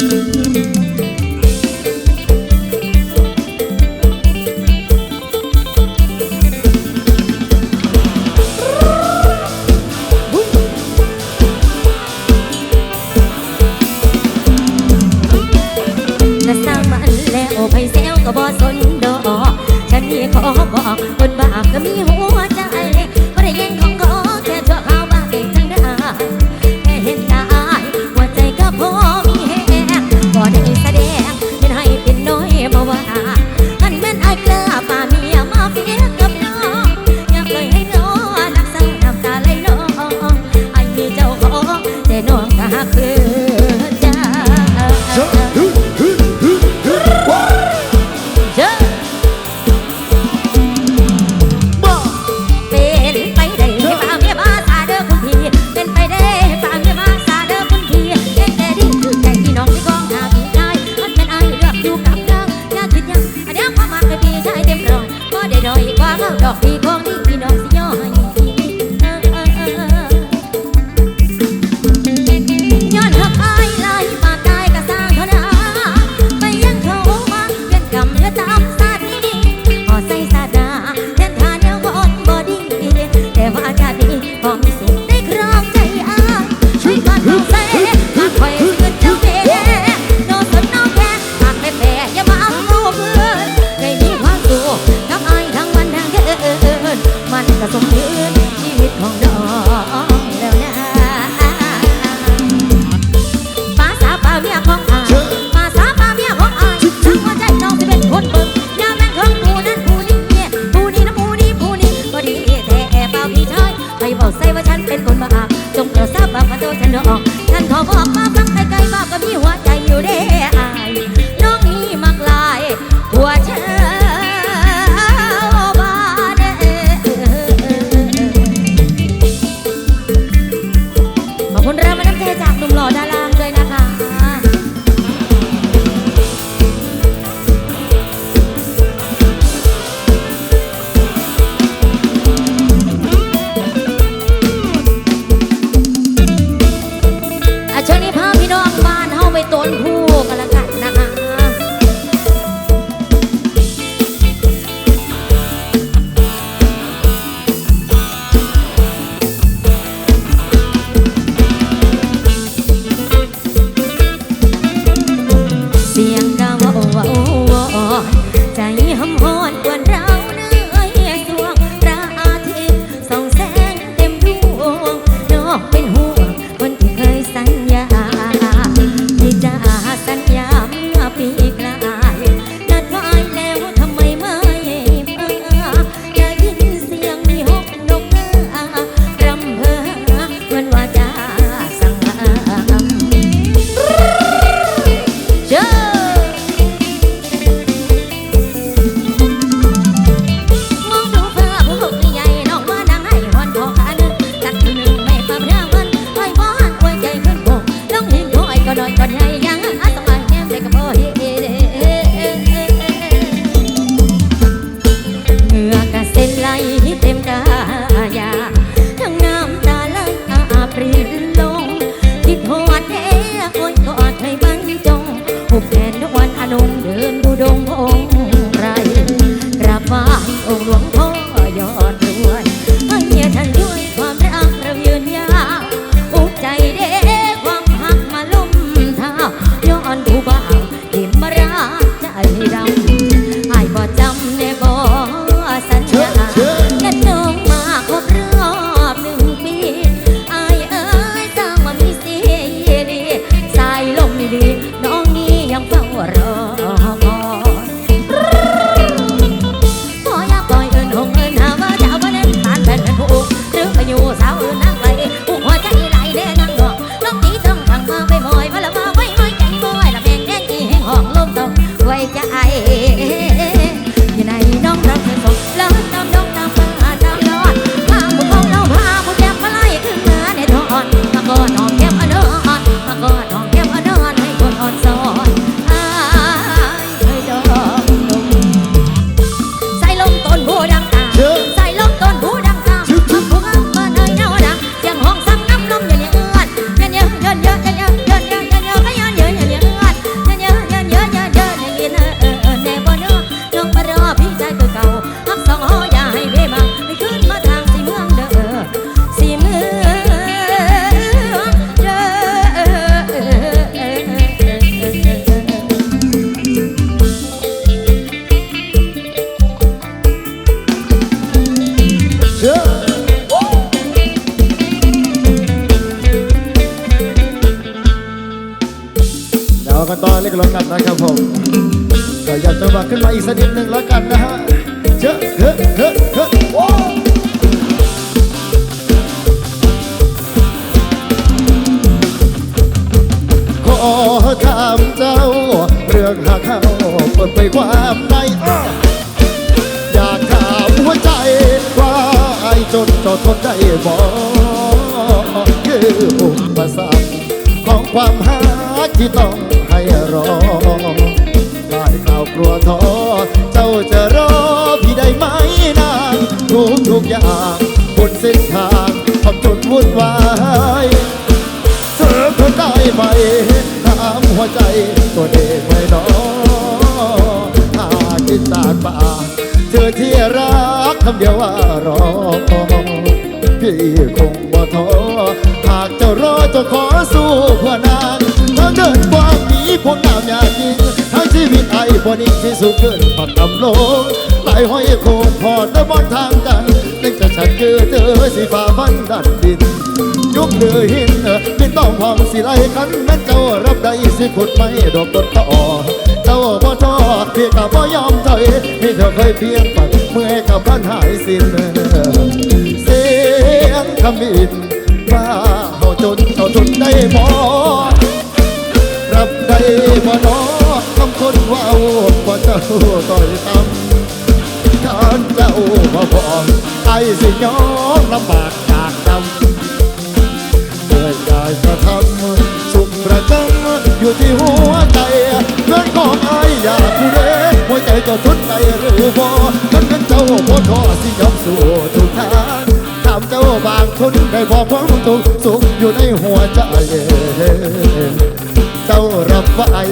แต่ เดี๋ยวกันต่อเล็กแล้วกันนะครับผมก็อยากจะมาขึ้นมาอีกสักนิดหนึ่งแล้วกันนะฮะเชื่อเฮ้เฮ้เฮ้ว้าวขอถามเจ้า เรื่องหาเข้าเปิดเผยความในอยากถามหัวใจว่าไอ้จนจะทนได้บ่คืออุปสรรคของความหาที่ต้อง รอหลายข่าวกลัวท้อเจ้าจะรอพี่ได้ไหมนานรู้ทุกอย่างบนเส้นทางทำจนวุ่นวายเธอคนได้ไหมถามหัวใจตัวเองไม่น้อหากินตากป่าเธอที่รักคำเดียวว่ารอพี่คงบ่ท้อหากจ้ารอจะขอสู้เพื่อนางทางเดินกว้างมี พวกน้ำยาจริงทั้งชีวิตไอ้พวกนี้ที่สูงเกินปักตำลงไหลห้อยโคงพอดและบอนทางกันนึกจะฉันคือเธอสีฟ้าฟันดันดินยุบเดือหินไม่ต้องพองสิไลคันแม่นเจ้ารับได้สิขุดไม่ดอกต้นต่อเจ้าบ่ท้อพี่กับบ่ยอมถอยพี่เธอเคยเพียงปัดเมื่อกับพันหายสิ้นเสียงคำบินว่าเฮาจนเจ้าทนได้บ่ รับได้บ่นอคำคนว่าว่าเจ้าต่อยตำข้านเจ้าบ่พอกไอ้สิย้อมลำบากจากดำเมื่อกายกระทำสุขประจำอยู่ที่หัวใจเพื่อนของไอายอยากผู้เล่หัวใจเจ้าทุนใจหรือบ่กันนั้นเจ้าบ่ท้อสิยอมสู้ทุกทางถามเจ้าบางคนได้บอกความทุกข์สุขอยู่ในหัวใจ เจ้ารับไว้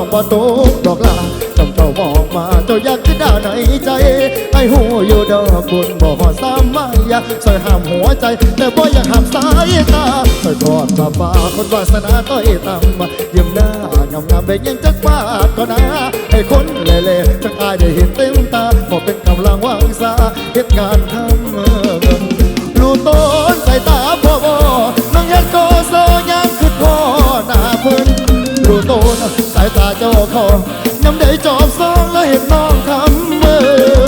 องข้าดอกบอตกดอกลาจำเจ้ามองมาเจ้าอยากจะด่าในใจ ไอ้หูอยู่เด้อคุณบอกว่าสามไม่อยากซอยห้ามหัวใจ แต่บ่อยากห้ามสายตาซอยทอดมาป่าคนวาสนาต้อยต่ำยิ้มหน้างามงามๆเบกยังจักบาดก็นะให้คนเล่ๆจักอายได้เห็นเต็มตาบอเป็นกำลังวางสาเหตุการณ์ทำรู้ต้น รู้ต้นสายตาเจ้าของย้ำได้จอบซองแล้วเห็นน้องทำเมิ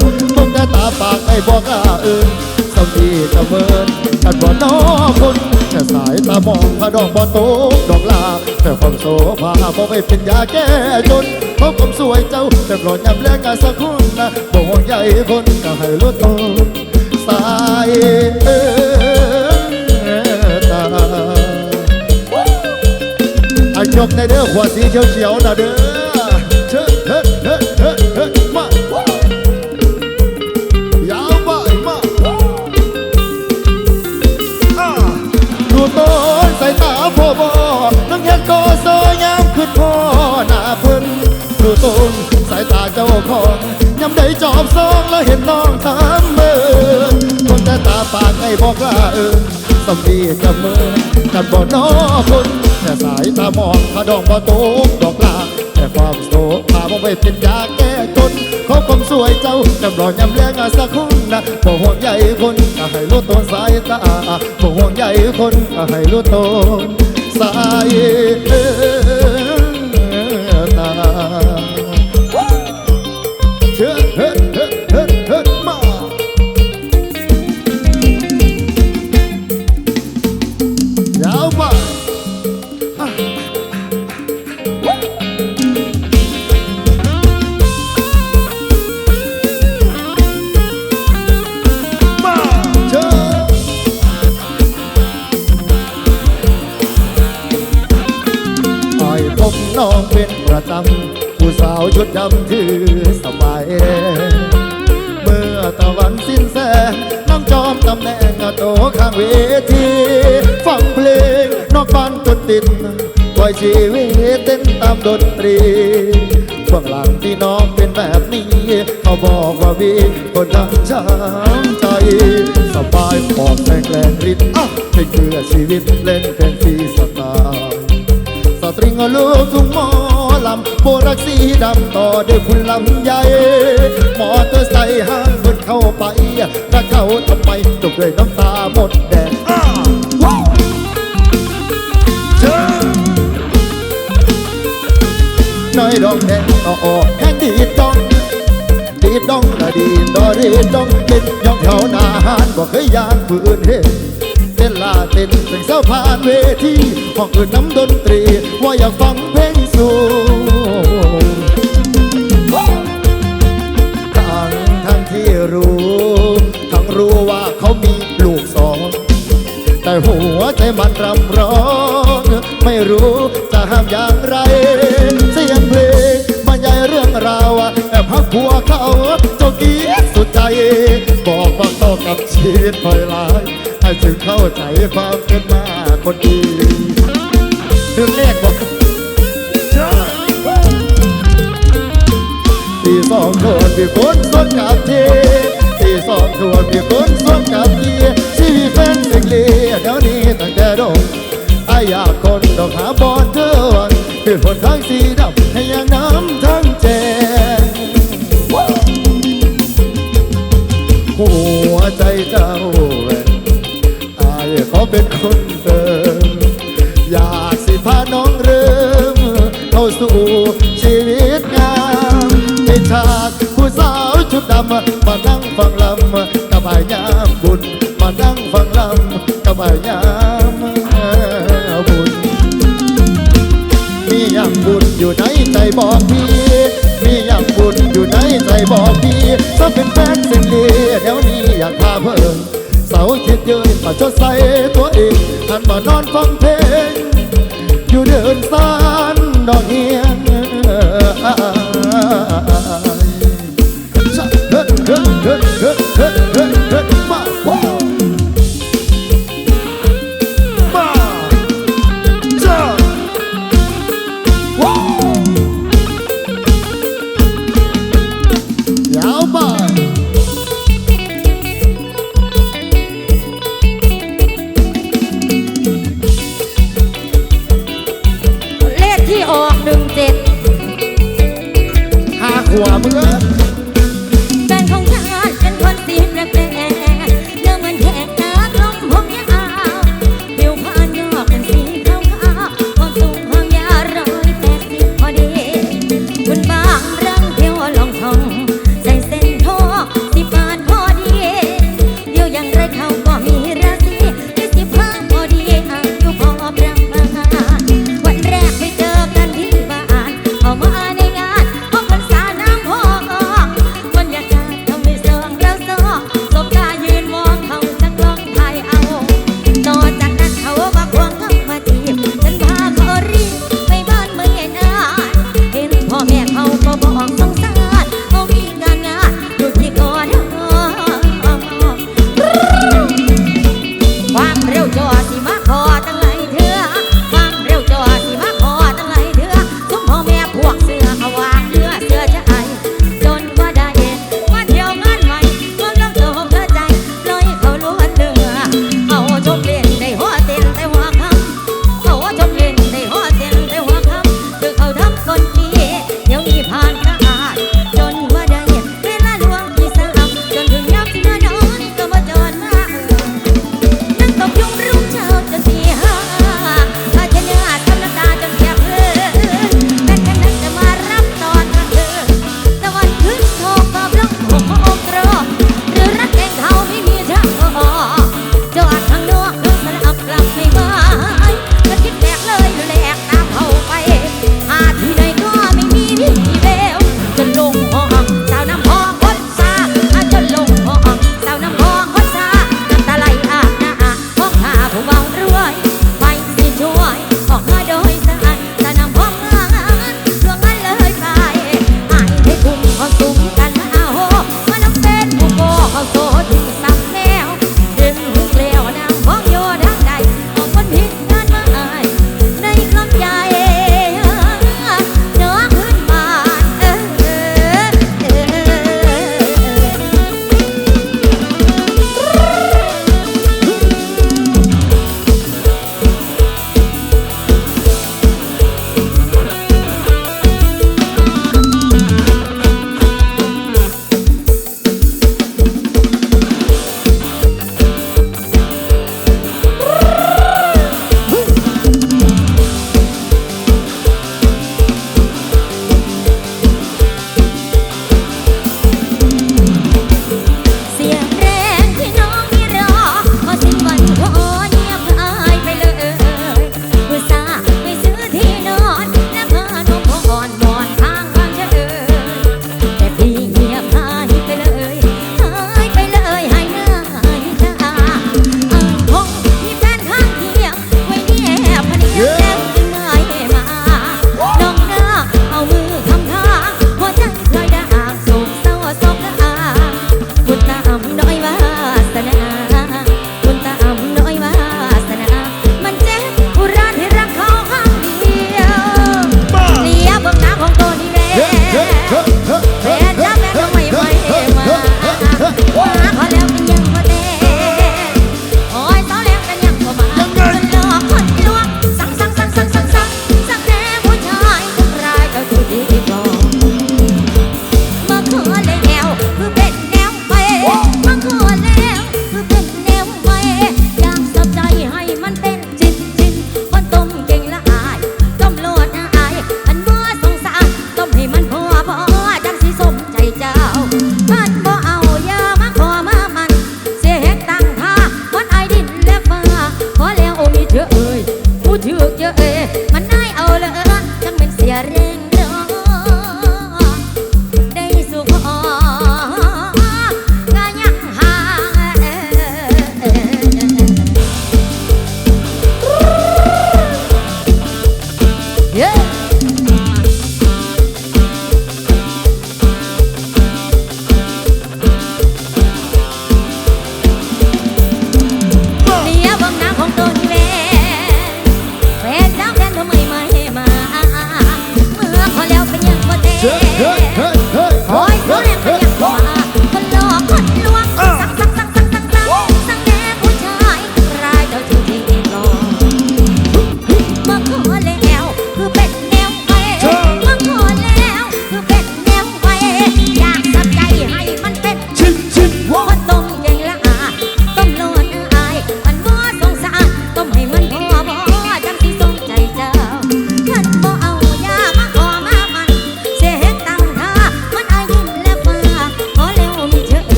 นมองแต่ตาปากไอ้บอกล้าเอินสามีจะเมินกันบ่น้อคนแค่สายตามองถ้าดอกบ่โตกดอกลาแต่ความโสภาบ่ไม่เป็นยาแก้จนเพราะความสวยเจ้าแต่ปลอดยำแลกกันสักคุณนนะบ่ห่วงใยคนก็ให้รู้ตนสายเออ ยกในเด้อขวดสีเขียวๆนะเด้อเชิดเฮ้เฮ้เฮ้เฮ้มายาวไปมาอ่าดูต้นสายตาพ่อบอนังเห็นก็ซอยยามขึ้นพ่อหน้าเพิ่นดูต้นสายตาเจ้าของยามได้จอบซองแล้วเห็นน้องทำเมินคนแต่ตาปากไอ้บอกกล้าเอิน สำนีกับมือกันบ่นอคนแต่สายตามองพาดองบ่โตกดอกลาแต่ความโศกพาบ่ไปเป็นยาแก้จนขอความสวยเจ้าจำรอยำแรงอาสักคนนะบ่ห่วงใหญ่คนก็ให้รู้ตนสายตาบ่ห่วงใหญ่คนก็ให้รู้ตนสายต ช้ำใจ สบายปอกแสงแรงฤทธิ์อะให้เกลือชีวิตเล่นเพลงฟรีสไตล์สตริงลูกทุ่งหมอลำโบรักสีดำต่อด้วยคุณลำใหญ่มอเตอร์ไซค์ห้างเพิ่นเข้าไปถ้าเขาทำไมตกด้วยน้ำตาหมดแดงอ้าว้าวเชิญน้อยดองแดงต่อออกแห้งดีดดอง ดีดองนะดีดอดีดองเต้นย่องแถวนาหานบอกเคยยานผู้อื่นเห็นเต้นลาเต้นเพลงเศร้าผ่านเวทีห้องอื่นน้ำดนตรี ว่าอยากฟังเพลงสูงทั้งทั้งที่รู้ ทั้งรู้ว่าเขามีลูกสอง แต่หัวใจมันรำร้อง ไม่รู้จะห้ามอย่างไร เสียงเพลงบรรยายเรื่องราว เขาเจ้ากีดสุดใจ บอกว่าเข้ากับชีวิตพลอยลายให้จึงเข้าใจความเป็นมาคนดีถึงเลขบอกตีสองคนมีคนสวนกับเทตีสองคนมีคนสวนกับเทีชีวิตเป็นสิ่งเลี้ยเดี๋ยวนี้ตั้งแต่ดงไออยากคนดอกหาบอลเธอวันคือคนทั้งสีดำ บอกพี่ มีอย่างบุญอยู่ในใจบอกพี่ถ้าเป็นแฟนเป็นดีเดี๋ยวนี้อยากพาเพิ่มเสาคิดยืนมาชดใส่ตัวเองหันมานอนฟังเพลง อยู่เดินสานดอกเงียน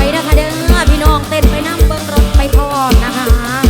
ไปนะคะเด้อพี่น้องเต้นไปนั่งเบิ้งรถไปพอมนะคะ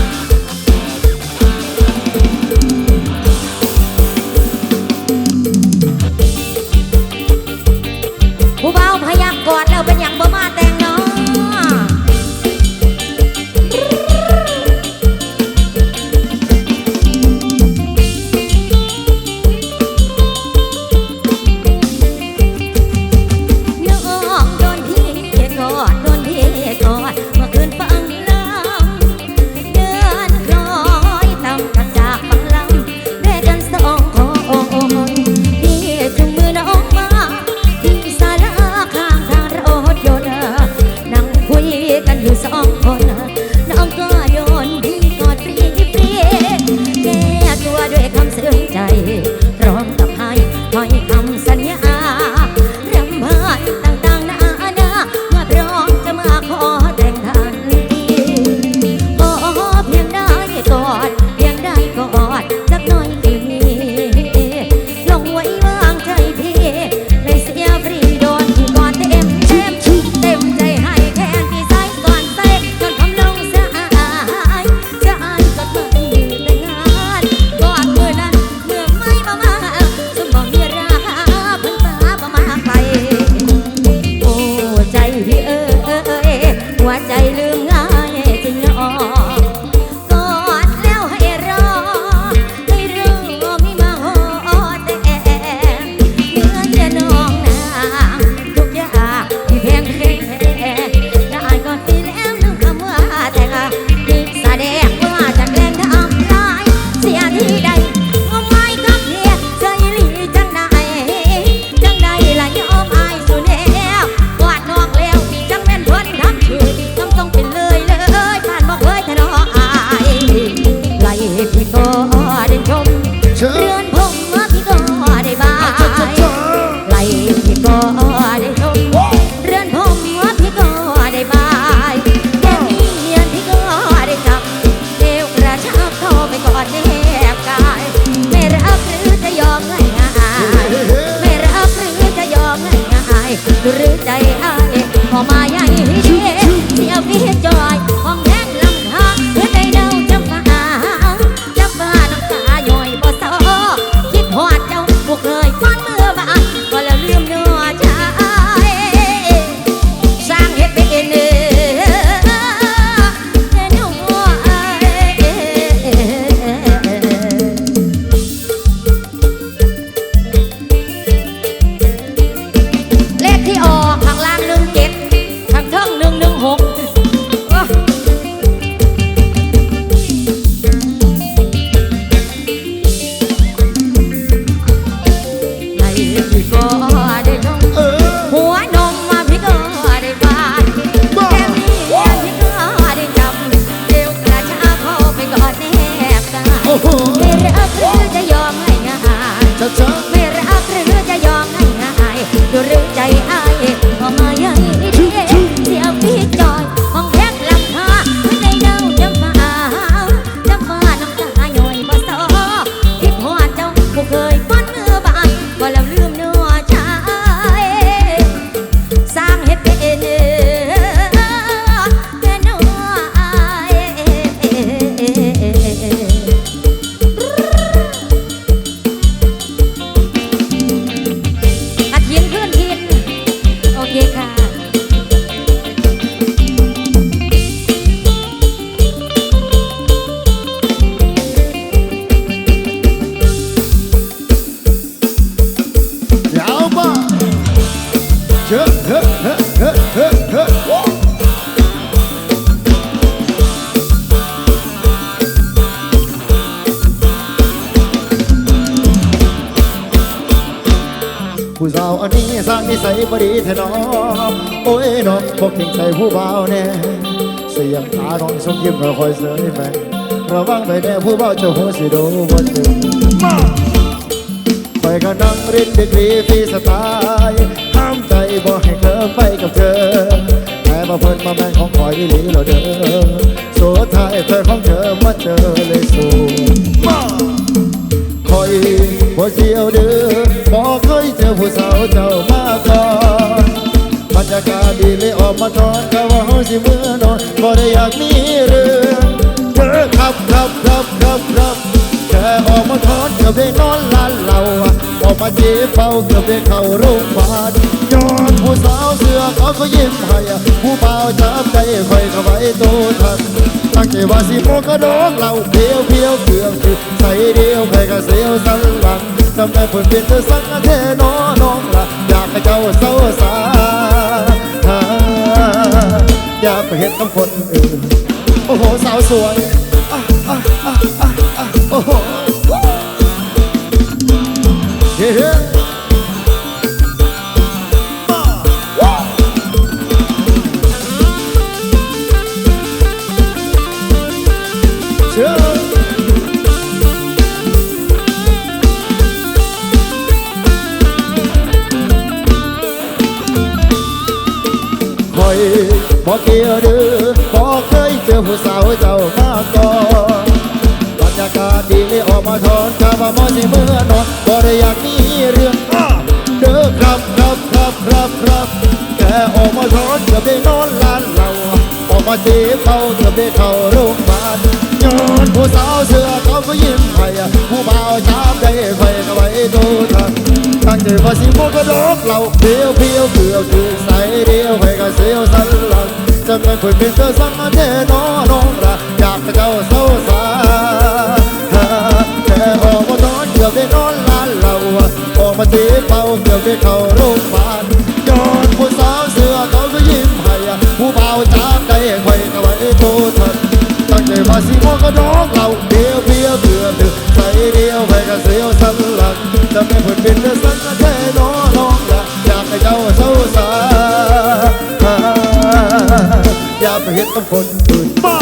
เลยไประวังไปแน่ผู้บ่าวเจ้าหัวสิโดบ่ถึงมาไปก็นั่งรียนดีกรีฟีสไตล์ห้ามใจบ่ให้เธอไปกับเธอแต่มาเพิ่นมาแม่งของคอยอีหลีเราเด้อสุดท้ายเธอของเธอมาเจอเลยสูมาคอยบ่เสียวเด้อบ่เคยเจอผู้สาวเจ้ามาก่อนบรรยากาศดีเลยออกมาตอนก็ว่าเฮาสิเมื่อนอนบ่ได้อยากมีเรื่อง ธอครับครับครับครับครับแค่ออกมาทอนก็ได้นอนลานเราอะออกมาเจ็บเฝ้าก็ได้เข้าโรงพยาบาลย้อนผู้สาวเสือเขาก็ยิ้มให้ผู้เบาจับใจคอยเข้าไว้ตัวทันตั้งใจว่าสิโมกระดกเราเพียวเพียวเกลื่องคือใส่เดียวใครก็เสียวสันหลังจำได้เพิ่นเป็นเธอสังเทนอน้องละอยากให้เจ้าเศร้าสาอย่าไปเห็นกับคนอื่น โอ้โหสาวสวยอะอะอะอะอะโอ้โหเฮ้เฮ้เมาทอนข้ามาหมอสิเมื่อนอนบ่ได้อยากมีเรื่องเด้อครับครับครับครับครับแค่ออกมาทอนเกือบได้นอนลานเราออกมาเจ็บเขาเกือบได้เข้าโรงพยาบาลย้อนผู้สาวเสือเขาก็ยิ้มให้ผู้บ่าวช้ำได้ไฟก็ไว้ดูทันตั้งใจว่าสิโมกระดกเราเพียวเพียวเกลือคือใส่เดียวให้กับเสียวสันหลังจำเป็นเพื่อนเป็นเธอสังเทนอน้องละอยากเจ้าเศร้าสา ได้นอนลานเราออกมาตีเป่าเกือบได้เข้าโรงพยาบาลย้อนผู้สาวเสือเขาก็ยิ้มให้ผู้เบาจับใจไว้ก็ไว้โทษทันตั้งใจว่าสิโมกระดกเราเดียวเพียวเกลือดึกใส่เดียวให้กับเสียวสันหลังจะไม่เพื่อนเป็นเธอสังแท้น้อน้องละอยากให้เจ้าเศร้าสาอย่าไปเห็นกับคนอื่นมา